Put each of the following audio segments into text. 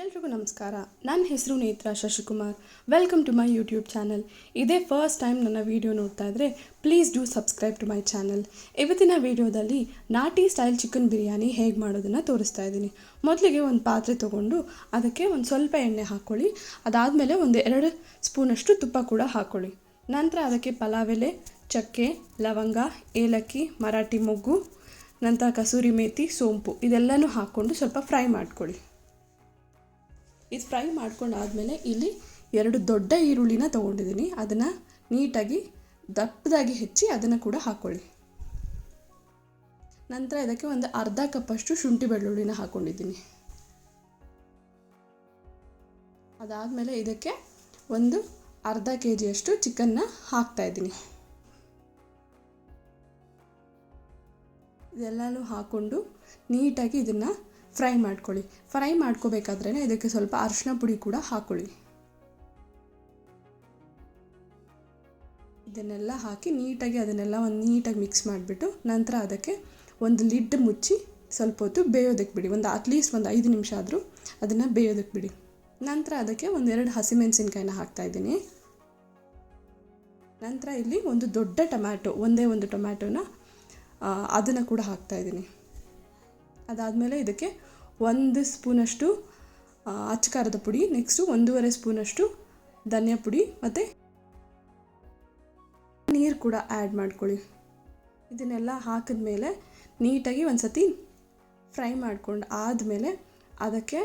ಎಲ್ರಿಗೂ ನಮಸ್ಕಾರ. ನನ್ನ ಹೆಸರು Netra Shashikumar. Welcome to my YouTube channel ಇದೇ ಫಸ್ಟ್ ಟೈಮ್ ನನ್ನ ವೀಡಿಯೋ ನೋಡ್ತಾ ಇದ್ದರೆ please do subscribe to my channel ಇವತ್ತಿನ ವೀಡಿಯೋದಲ್ಲಿ ನಾಟಿ ಸ್ಟೈಲ್ ಚಿಕನ್ ಬಿರಿಯಾನಿ ಹೇಗೆ ಮಾಡೋದನ್ನು ತೋರಿಸ್ತಾ ಇದ್ದೀನಿ. ಮೊದಲಿಗೆ ಒಂದು ಪಾತ್ರೆ ತೊಗೊಂಡು ಅದಕ್ಕೆ ಒಂದು ಸ್ವಲ್ಪ ಎಣ್ಣೆ ಹಾಕ್ಕೊಳ್ಳಿ ಅದಾದಮೇಲೆ ಒಂದು ಎರಡು ಸ್ಪೂನಷ್ಟು ತುಪ್ಪ ಕೂಡ ಹಾಕ್ಕೊಳ್ಳಿ ನಂತರ ಅದಕ್ಕೆ ಪಲಾವ್ ಎಲೆ ಚಕ್ಕೆ, ಲವಂಗ, ಏಲಕ್ಕಿ, ಮರಾಠಿ ಮೊಗ್ಗು, ನಂತರ ಕಸೂರಿ ಮೇಥಿ ಸೋಂಪು ಇದೆಲ್ಲನೂ ಹಾಕ್ಕೊಂಡು ಸ್ವಲ್ಪ ಫ್ರೈ ಮಾಡ್ಕೊಳ್ಳಿ. ಇದು ಫ್ರೈ ಮಾಡ್ಕೊಂಡಾದಮೇಲೆ ಇಲ್ಲಿ ಎರಡು ದೊಡ್ಡ ಈರುಳ್ಳಿನ ತೊಗೊಂಡಿದ್ದೀನಿ. ಅದನ್ನು ನೀಟಾಗಿ ದಪ್ಪದಾಗಿ ಹೆಚ್ಚಿ ಅದನ್ನು ಕೂಡ ಹಾಕ್ಕೊಳ್ಳಿ ನಂತರ ಇದಕ್ಕೆ ಒಂದು ಅರ್ಧ ಕಪ್ಪಷ್ಟು ಶುಂಠಿ ಬೆಳ್ಳುಳ್ಳಿನ ಹಾಕ್ಕೊಂಡಿದ್ದೀನಿ ಅದಾದಮೇಲೆ ಇದಕ್ಕೆ ಒಂದು ಅರ್ಧ ಕೆ ಜಿಯಷ್ಟು ಚಿಕನ್ನ ಹಾಕ್ತಾ ಇದ್ದೀನಿ. ಇದೆಲ್ಲನೂ ಹಾಕ್ಕೊಂಡು ನೀಟಾಗಿ ಇದನ್ನು ಫ್ರೈ ಮಾಡ್ಕೊಳ್ಳಿ. ಫ್ರೈ ಮಾಡ್ಕೋಬೇಕಾದ್ರೆ ಇದಕ್ಕೆ ಸ್ವಲ್ಪ ಅರಿಶಿನ ಪುಡಿ ಕೂಡ ಹಾಕೊಳ್ಳಿ. ಇದನ್ನೆಲ್ಲ ಹಾಕಿ ನೀಟಾಗಿ ಅದನ್ನೆಲ್ಲ ಒಂದು ನೀಟಾಗಿ ಮಿಕ್ಸ್ ಮಾಡಿಬಿಟ್ಟು ನಂತರ ಅದಕ್ಕೆ ಒಂದು ಲಿಡ್ ಮುಚ್ಚಿ ಸ್ವಲ್ಪ ಹೊತ್ತು ಬೇಯೋದಕ್ಕೆ ಬಿಡಿ. ಒಂದು ಅಟ್ಲೀಸ್ಟ್ ಒಂದು ಐದು ನಿಮಿಷ ಆದರೂ ಅದನ್ನು ಬೇಯೋದಕ್ಕೆ ಬಿಡಿ. ನಂತರ ಅದಕ್ಕೆ ಒಂದೆರಡು ಹಸಿಮೆಣಸಿನ್ಕಾಯಿನ ಹಾಕ್ತಾಯಿದ್ದೀನಿ ನಂತರ ಇಲ್ಲಿ ಒಂದು ದೊಡ್ಡ ಟೊಮ್ಯಾಟೊ, ಒಂದೇ ಒಂದು ಟೊಮ್ಯಾಟೊನ ಅದನ್ನು ಕೂಡ ಹಾಕ್ತಾಯಿದ್ದೀನಿ ಅದಾದಮೇಲೆ ಇದಕ್ಕೆ ಒಂದು ಸ್ಪೂನಷ್ಟು ಅಚ್ಚಕಾರದ ಪುಡಿ ನೆಕ್ಸ್ಟು ಒಂದೂವರೆ ಸ್ಪೂನಷ್ಟು ಧನಿಯಾ ಪುಡಿ ಮತ್ತು ನೀರು ಕೂಡ ಆ್ಯಡ್ ಮಾಡ್ಕೊಳ್ಳಿ. ಇದನ್ನೆಲ್ಲ ಹಾಕಿದ್ಮೇಲೆ ನೀಟಾಗಿ ಒಂದು ಸತಿ ಫ್ರೈ ಮಾಡ್ಕೊಂಡು ಆದಮೇಲೆ ಅದಕ್ಕೆ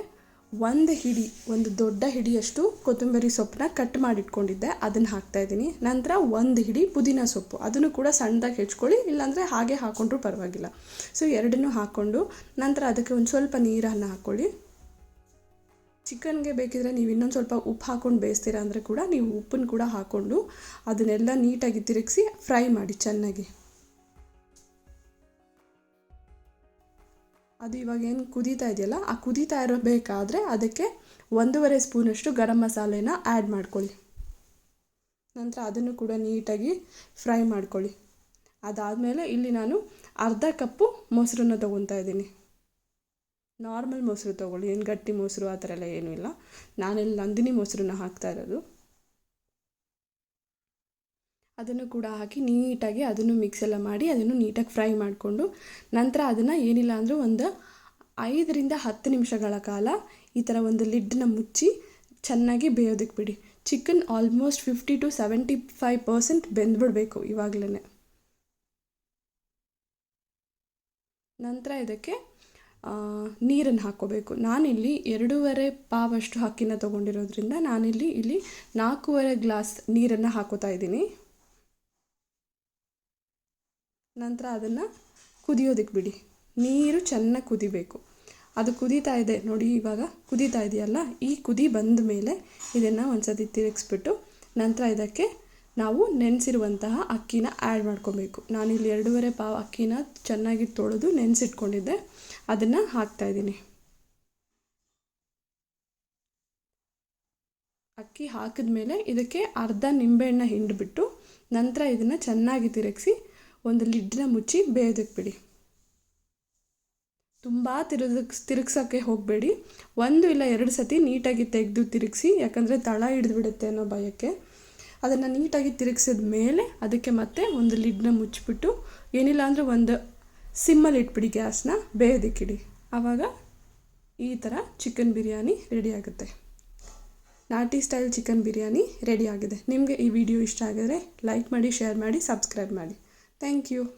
ಒಂದು ಹಿಡಿ, ಒಂದು ದೊಡ್ಡ ಹಿಡಿಯಷ್ಟು ಕೊತ್ತಂಬರಿ ಸೊಪ್ಪನ್ನ ಕಟ್ ಮಾಡಿಟ್ಕೊಂಡಿದ್ದೆ. ಅದನ್ನು ಹಾಕ್ತಾಯಿದ್ದೀನಿ ನಂತರ ಒಂದು ಹಿಡಿ ಪುದೀನ ಸೊಪ್ಪು. ಅದನ್ನು ಕೂಡ ಸಣ್ಣದಾಗಿ ಹೆಚ್ಕೊಳ್ಳಿ, ಇಲ್ಲಾಂದರೆ ಹಾಗೆ ಹಾಕ್ಕೊಂಡ್ರೂ ಪರವಾಗಿಲ್ಲ. ಸೊ ಎರಡನ್ನೂ ಹಾಕ್ಕೊಂಡು ನಂತರ ಅದಕ್ಕೆ ಒಂದು ಸ್ವಲ್ಪ ನೀರನ್ನು ಹಾಕ್ಕೊಳ್ಳಿ. ಚಿಕನ್ಗೆ ಬೇಕಿದ್ರೆ ನೀವು ಇನ್ನೊಂದು ಸ್ವಲ್ಪ ಉಪ್ಪು ಹಾಕ್ಕೊಂಡು ಬೇಯಿಸ್ತೀರಾ ಅಂದರೆ ಕೂಡ ನೀವು ಉಪ್ಪನ್ನು ಕೂಡ ಹಾಕ್ಕೊಂಡು ಅದನ್ನೆಲ್ಲ ನೀಟಾಗಿ ತಿರುಗಿಸಿ, ಫ್ರೈ ಮಾಡಿ ಚೆನ್ನಾಗಿ. ಅದು ಇವಾಗ ಏನು ಕುದೀತಾ ಇದೆಯಲ್ಲ, ಆ ಕುದೀತಾ ಇರಬೇಕಾದ್ರೆ ಅದಕ್ಕೆ ಒಂದೂವರೆ ಸ್ಪೂನಷ್ಟು ಗರಂ ಮಸಾಲೆನ ಆ್ಯಡ್ ಮಾಡ್ಕೊಳ್ಳಿ. ನಂತರ ಅದನ್ನು ಕೂಡ ನೀಟಾಗಿ ಫ್ರೈ ಮಾಡ್ಕೊಳ್ಳಿ. ಅದಾದಮೇಲೆ ಇಲ್ಲಿ ನಾನು ಅರ್ಧ ಕಪ್ಪು ಮೊಸರನ್ನ ತೊಗೊತಾ ಇದ್ದೀನಿ. ನಾರ್ಮಲ್ ಮೊಸರು ತೊಗೊಳ್ಳಿ, ಏನು ಗಟ್ಟಿ ಮೊಸರು ಆ ಥರ ಎಲ್ಲ ಏನೂ ಇಲ್ಲ. ನಾನಿಲ್ಲಿ ನಂದಿನಿ ಮೊಸರನ್ನ ಹಾಕ್ತಾ ಇರೋದು. ಅದನ್ನು ಕೂಡ ಹಾಕಿ ನೀಟಾಗಿ ಅದನ್ನು ಮಿಕ್ಸೆಲ್ಲ ಮಾಡಿ ಅದನ್ನು ನೀಟಾಗಿ ಫ್ರೈ ಮಾಡಿಕೊಂಡು ನಂತರ ಅದನ್ನು ಏನಿಲ್ಲ ಅಂದರೂ ಒಂದು ಐದರಿಂದ ಹತ್ತು ನಿಮಿಷಗಳ ಕಾಲ ಈ ಥರ ಒಂದು ಲಿಡ್ನ ಮುಚ್ಚಿ ಚೆನ್ನಾಗಿ ಬೇಯೋದಕ್ಕೆ ಬಿಡಿ. Chicken almost fifty to seventy five percent ಬೆಂದ್ಬಿಡಬೇಕು ಇವಾಗಲೇ ನಂತರ ಇದಕ್ಕೆ ನೀರನ್ನು ಹಾಕ್ಕೋಬೇಕು. ನಾನಿಲ್ಲಿ ಎರಡೂವರೆ ಪಾವಷ್ಟು ಅಕ್ಕಿನ ತೊಗೊಂಡಿರೋದ್ರಿಂದ ನಾನಿಲ್ಲಿ ಇಲ್ಲಿ ನಾಲ್ಕೂವರೆ ಗ್ಲಾಸ್ ನೀರನ್ನು ಹಾಕೋತಾ ಇದ್ದೀನಿ. ನಂತರ ಅದನ್ನು ಕುದಿಯೋದಕ್ಕೆ ಬಿಡಿ. ನೀರು ಚೆನ್ನಾಗಿ ಕುದಿಬೇಕು. ಅದು ಕುದೀತಾ ಇದೆ. ನೋಡಿ, ಇವಾಗ ಕುದೀತಾ ಇದೆಯಲ್ಲ? ಈ ಕುದಿ ಬಂದ ಮೇಲೆ ಇದನ್ನು ಒಂದು ಸತಿ ತಿರುಗಿಸ್ಬಿಟ್ಟು ನಂತರ ಇದಕ್ಕೆ ನಾವು ನೆನೆಸಿರುವಂತಹ ಅಕ್ಕಿನ ಆ್ಯಡ್ ಮಾಡ್ಕೊಬೇಕು. ನಾನಿಲ್ಲಿ ಎರಡೂವರೆ ಪಾವ್ ಅಕ್ಕಿನ ಚೆನ್ನಾಗಿ ತೊಳೆದು ನೆನೆಸಿಟ್ಕೊಂಡಿದ್ದೆ. ಅದನ್ನು ಹಾಕ್ತಾಯಿದ್ದೀನಿ ಅಕ್ಕಿ ಹಾಕಿದ ಮೇಲೆ ಇದಕ್ಕೆ ಅರ್ಧ ನಿಂಬೆಹಣ್ಣ ಹಿಂಡಿಬಿಟ್ಟು ನಂತರ ಇದನ್ನು ಚೆನ್ನಾಗಿ ತಿರುಗಿಸಿ ಒಂದು ಲಿಡ್ನ ಮುಚ್ಚಿ ಬೇಯೋದಕ್ಕೆ ಬಿಡಿ. ತುಂಬ ತಿರುಗಿಸ್ ತಿರುಗ್ಸೋಕ್ಕೆ ಹೋಗಬೇಡಿ. ಒಂದು ಇಲ್ಲ ಎರಡು ಸತಿ ನೀಟಾಗಿ ತೆಗೆದು ತಿರುಗಿಸಿ, ಯಾಕಂದರೆ ತಳ ಹಿಡಿದ್ಬಿಡುತ್ತೆ ಅನ್ನೋ ಭಯಕ್ಕೆ. ಅದನ್ನು ನೀಟಾಗಿ ತಿರುಗಿಸಿದ ಮೇಲೆ ಅದಕ್ಕೆ ಮತ್ತೆ ಒಂದು ಲಿಡ್ನ ಮುಚ್ಚಿಬಿಟ್ಟು, ಏನಿಲ್ಲ ಅಂದರೆ ಒಂದು ಸಿಮ್ಮಲ್ಲಿ ಇಟ್ಬಿಡಿ ಗ್ಯಾಸ್ನ ಬೇಯೋದಕ್ಕಿಡಿ ಆವಾಗ ಈ ಥರ ಚಿಕನ್ ಬಿರಿಯಾನಿ ರೆಡಿ ಆಗುತ್ತೆ. ನಾಟಿ ಸ್ಟೈಲ್ ಚಿಕನ್ ಬಿರಿಯಾನಿ ರೆಡಿ ಆಗಿದೆ. ನಿಮಗೆ ಈ ವಿಡಿಯೋ ಇಷ್ಟ ಆಗಿದ್ರೆ ಲೈಕ್ ಮಾಡಿ, ಶೇರ್ ಮಾಡಿ, ಸಬ್ಸ್ಕ್ರೈಬ್ ಮಾಡಿ. Thank you.